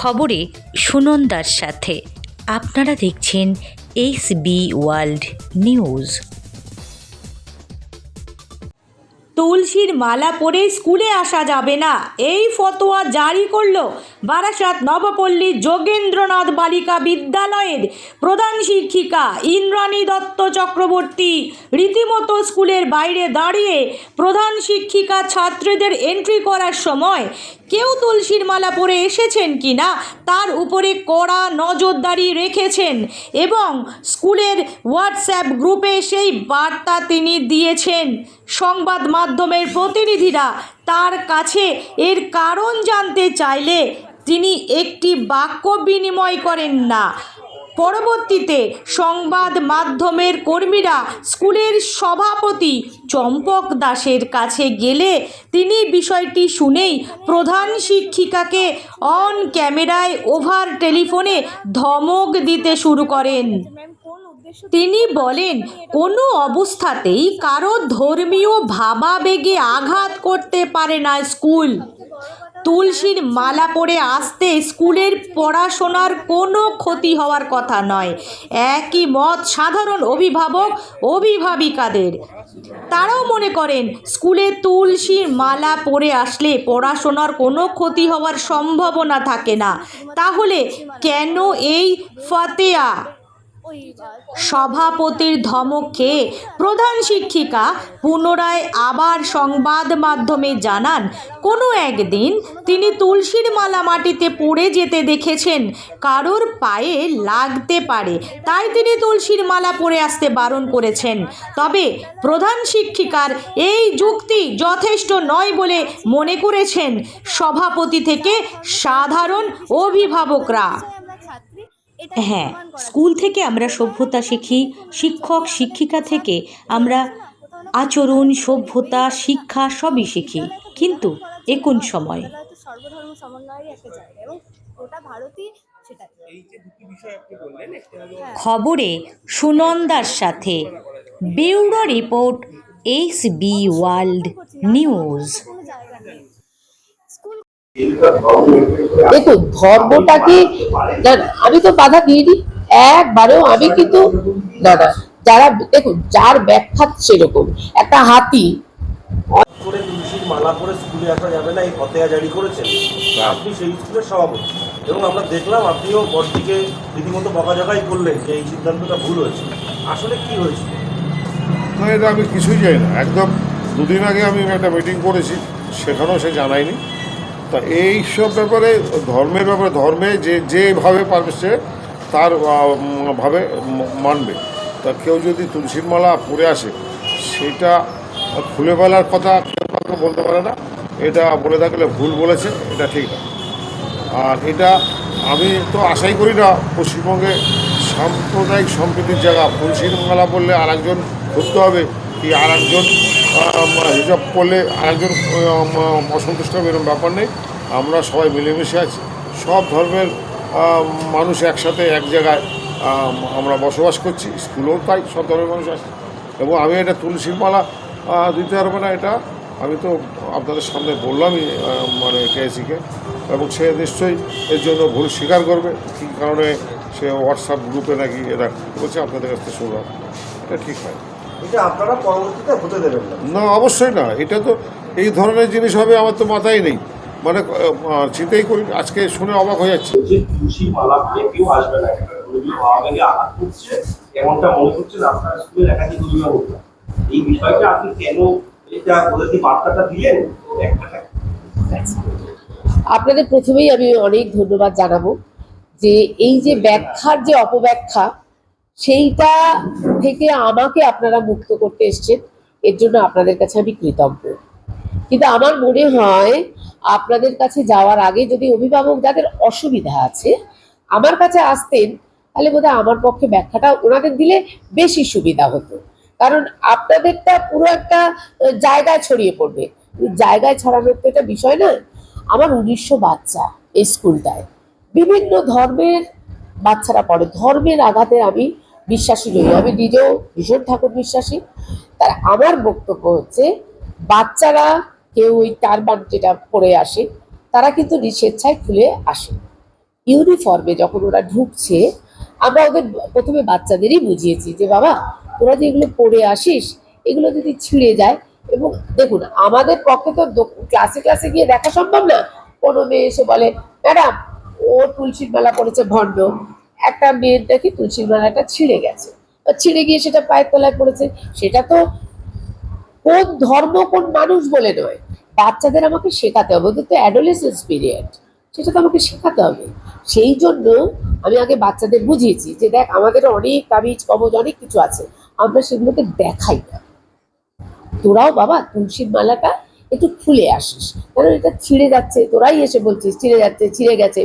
খবরে সুনন্দার সাথে। আপনারা দেখছেন এস বি ওয়ার্ল্ড নিউজ। তুলসীর মালা পরে স্কুলে আসা যাবে না। এই ফতোয়া জারি করল বারাসাত নবপল্লী যোগেন্দ্রনাথ বালিকা বিদ্যালয়ের প্রধান শিক্ষিকা ইন্দ্রাণী দত্ত চক্রবর্তী। রীতিমতো স্কুলের বাইরে দাঁড়িয়ে প্রধান শিক্ষিকা ছাত্রীদের এন্ট্রি করার সময় কেউ তুলসীর মালা পরে এসেছেন কি না তার উপরে কড়া নজরদারি রেখেছেন এবং স্কুলের হোয়াটসঅ্যাপ গ্রুপে সেই বার্তা তিনি দিয়েছেন। সংবাদ মাধ্যমের প্রতিনিধিরা তার কাছে এর কারণ জানতে চাইলে তিনি একটি বাক্য বিনিময় করেন না। পরবর্তীতে সংবাদ মাধ্যমের কর্মীরা স্কুলের সভাপতি চম্পক দাসের কাছে গেলে তিনি বিষয়টি শুনেই প্রধান শিক্ষিকাকে অন ক্যামেরায় ওভার টেলিফোনে ধমক দিতে শুরু করেন। তিনি বলেন, কোনো অবস্থাতেই কারও ধর্মীয় ভাবাবেগে আঘাত করতে পারে না স্কুল। তুলসীর মালা পরে আসতে স্কুলের পড়াশোনার কোনো ক্ষতি হওয়ার কথা নয়। একই মত সাধারণ অভিভাবক, অভিভাবিকাদের। তারাও মনে করেন, স্কুলে তুলসীর মালা পরে আসলে পড়াশোনার কোনো ক্ষতি হওয়ার সম্ভাবনা থাকে না। তাহলে কেন এই ফাতেয়া? সভাপতির ধমক প্রধান শিক্ষিকা পুনরায় আবার সংবাদ মাধ্যমে জানান, কোনো একদিন তিনি তুলসীর মালা মাটিতে পড়ে যেতে দেখেছেন, কারোর পায়ে লাগতে পারে, তাই তিনি তুলসীর মালা পরে আসতে বারণ করেছেন। তবে প্রধান শিক্ষিকার এই যুক্তি যথেষ্ট নয় বলে মনে করেছেন সভাপতি থেকে সাধারণ অভিভাবকরা। হ্যাঁ স্কুল থেকে আমরা সভ্যতা শিখি শিক্ষক শিক্ষিকা থেকে আমরা আচরণ সভ্যতা শিক্ষা সবই শিখি। কিন্তু এখন সময় সর্বধর্ম একটা জায়গা এবং গোটা ভারতই খবরে সুনন্দার সাথে bureau report H B World News কোনো জায়গা নেই স্কুল দেখুন ধর্মটাকে না না, আমি তো বাধা দিইনি একবারেও আমি কিন্তু না না যারা দেখুন যার ব্যাখ্যা সেরকম। একটা হাতি করে তুলসীর মালা পরে স্কুলে আসা যাবে না এই ফতেয়া জারি করেছেন। আপনি সেই স্কুলের সভাপতি। এবং আমরা দেখলাম আপনিও বড়দিকে রীতিমতো বকাঝকাই করলেন যে এই সিদ্ধান্তটা ভুল হয়েছে। আসলে কি হয়েছে? না এটা আমি কিছুই জানি না। একদম দুদিন আগে আমি একটা মিটিং করেছি সেখানেও সে জানায়নি। তা এই সব ব্যাপারে, ধর্মের ব্যাপারে, ধর্মে যে যেভাবে পারবে সে তার ভাবে মানবে। তা কেউ যদি তুলসীর মালা পরে আসে, সেটা খুলে ফেলার কথা কেউ বলতে পারে না। এটা বলে থাকলে ভুল বলেছে, এটা ঠিক না। আর এটা আমি তো আশাই করি না, পশ্চিমবঙ্গে সাম্প্রদায়িক সম্প্রীতির জায়গা। তুলসীর মালা বললে আর একজন ধরতে হবে, কি আর একজন হিসাব করলে আর একজন অসন্তুষ্ট হবে এরকম ব্যাপার নেই। আমরা সবাই মিলেমিশে আছি। সব ধর্মের মানুষ একসাথে এক জায়গায় আমরা বসবাস করছি। স্কুলেও তাই, সব ধর্মের মানুষ আছে। এবং আমি এটা তুলসীর মালা দিতে পারব না এটা। আমি তো আপনাদের সামনে বললামই মানে কেএসিকে। এবং সে নিশ্চয়ই এর জন্য ভুল স্বীকার করবে। কী কারণে সে হোয়াটসঅ্যাপ গ্রুপে নাকি এরা বলছে, আপনাদের কাছ থেকে শুনলাম। এটা ঠিক হয়। এটা আপনারা পরবর্তীতে হতে দেবেন না। না অবশ্যই না। এটা তো এই ধরনের জিনিস হবে আমার তো মাথায় নেই। মানে চিন্তাই করি আজকে শুনে অবাক হয়ে যাচ্ছে। যে তুলসী মালা দিয়ে কেউ আসবে না এখানে। আঘাত করছে এমনটা মনে করছেন আপনার স্কুলের একাধিক অভিভাবকরা এই বিষয়টা আপনি কেন এটা ওদেরকে বার্তাটা দিলেন? একটা আপনাদের প্রথমেই আমি অনেক ধন্যবাদ জানাব যে এই যে ব্যাখ্যার যে অপব্যাখ্যা সেইটা থেকে আমাকে আপনারা মুক্ত করতে এসছেন, এর জন্য আপনাদের কাছে আমি কৃতজ্ঞ। কিন্তু আমার মনে হয় আপনাদের কাছে যাওয়ার আগে যদি অভিভাবক যাদের অসুবিধা আছে আমার কাছে আসতেন, তাহলে বোধহয় আমার পক্ষে ব্যাখ্যাটা ওনাদের দিলে বেশি সুবিধা হতো। কারণ আপনাদেরটা পুরো একটা জায়গায় ছড়িয়ে পড়বে। জায়গায় ছড়ানোর তো এটা বিষয় না। আমার উনিশশো বাচ্চা এই স্কুলটায়। বিভিন্ন ধর্মের বাচ্চারা পড়ে। ধর্মের আঘাতে আমি বিশ্বাসী নই। আমি নিজেও ভীষণ ঠাকুর বিশ্বাসী। তার আমার বক্তব্য হচ্ছে, বাচ্চারা কেউ ওই টারবান যেটা পরে আসে, তারা কিন্তু স্বেচ্ছায় খুলে আসে। ইউনিফর্মে যখন ওরা ঢুকছে, আমরা ওদের প্রথমে বাচ্চাদেরই বুঝিয়েছি যে, বাবা, তোরা যে এগুলো পরে আসিস, এগুলো যদি ছিঁড়ে যায় এবং দেখুন, আমাদের পক্ষে তো ক্লাসে ক্লাসে গিয়ে দেখা সম্ভব না। কোনো মেয়ে এসে বলে, ম্যাডাম, ও তুলসীর মালা পড়েছে ভণ্ড। একটা মেয়ের নাকি তুলসীর মালাটা ছিঁড়ে গেছে। ছিঁড়ে গিয়ে সেটা পায়ের তলায় পড়েছে। সেটা তো কোন ধর্ম, কোন মানুষ বলে নয়। বাচ্চাদের আমাকে শেখাতে হবে। ওদের তো অ্যাডোলেসেন্স পিরিয়ড সেটা তো আমাকে শেখাতে হবে। সেই জন্য আমি আগে বাচ্চাদের বুঝিয়েছি যে দেখ, আমাদের অনেক তাবিজ কবজ অনেক কিছু আছে। আমরা সেগুলোকে দেখাই না। তোরাও বাবা তুলসীর মালাটা একটু খুলে আসিস। কারণ এটা ছিঁড়ে যাচ্ছে? তোরাই এসে বলছিস, ছিঁড়ে যাচ্ছে, ছিঁড়ে গেছে।